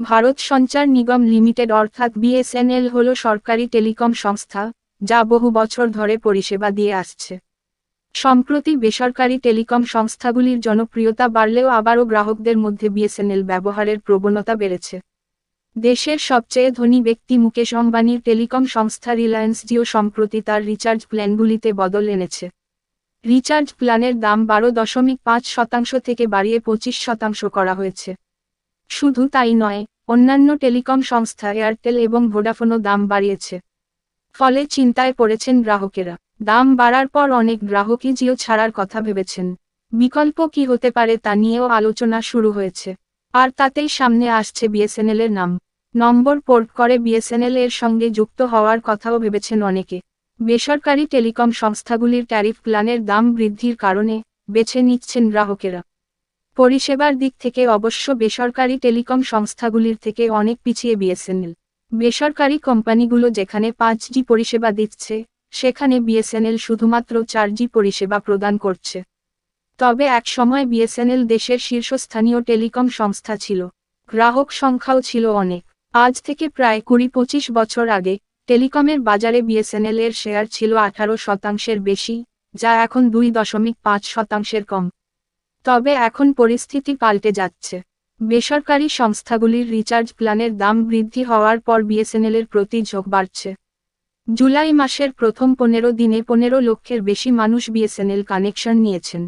ভারত সঞ্চার নিগম লিমিটেড অর্থাৎ বিএসএনএল হল সরকারি টেলিকম সংস্থা, যা বহু বছর ধরে পরিষেবা দিয়ে আসছে। সম্প্রতি বেসরকারি টেলিকম সংস্থাগুলির জনপ্রিয়তা বাড়লেও আবারও গ্রাহকদের মধ্যে বিএসএনএল ব্যবহারের প্রবণতা বেড়েছে। দেশের সবচেয়ে ধনী ব্যক্তি মুকেশ অম্বানির টেলিকম সংস্থা রিলায়েন্স জিও সম্প্রতি তার রিচার্জ প্ল্যানগুলিতে বদল এনেছে। রিচার্জ প্ল্যানের দাম বারো দশমিক পাঁচ শতাংশ থেকে বাড়িয়ে পঁচিশ শতাংশ করা হয়েছে। শুধু তাই নয়, অন্যান্য টেলিকম সংস্থা এয়ারটেল এবং ভোডাফোনও দাম বাড়িয়েছে। ফলে চিন্তায় পড়েছেন গ্রাহকেরা। দাম বাড়ার পর অনেক গ্রাহকই জিও ছাড়ার কথা ভেবেছেন। বিকল্প কি হতে পারে তা নিয়েও আলোচনা শুরু হয়েছে। আর তাতেই সামনে আসছে বিএসএনএল এর নাম। নম্বর পোর্ট করে বিএসএনএল এর সঙ্গে যুক্ত হওয়ার কথাও ভেবেছেন অনেকে। বেসরকারি টেলিকম সংস্থাগুলির ট্যারিফ প্ল্যানের দাম বৃদ্ধির কারণে বেছে নিচ্ছেন গ্রাহকেরা। পরিষেবার দিক থেকে অবশ্য বেসরকারি টেলিকম সংস্থাগুলির থেকে অনেক পিছিয়ে বিএসএনএল। বেসরকারি কোম্পানিগুলো যেখানে পাঁচ জি পরিষেবা দিচ্ছে, সেখানে বিএসএনএল শুধুমাত্র চার জি পরিষেবা প্রদান করছে। তবে এক সময় বিএসএনএল দেশের শীর্ষস্থানীয় টেলিকম সংস্থা ছিল। গ্রাহক সংখ্যাও ছিল অনেক। আজ থেকে প্রায় কুড়ি পঁচিশ বছর আগে টেলিকমের বাজারে বিএসএনএল এর শেয়ার ছিল আঠারো শতাংশের বেশি, যা এখন দুই দশমিক পাঁচ শতাংশের কম। তবে এখন পরিস্থিতি পাল্টে যাচ্ছে। বেসরকারি সংস্থাগুলির রিচার্জ প্ল্যানের দাম বৃদ্ধি হওয়ার পর বিএসএনএলের প্রতি ঝোঁক বাড়ছে। জুলাই মাসের প্রথম পনেরো দিনে পনেরো লক্ষের বেশি মানুষ বিএসএনএল কানেকশন নিয়েছেন।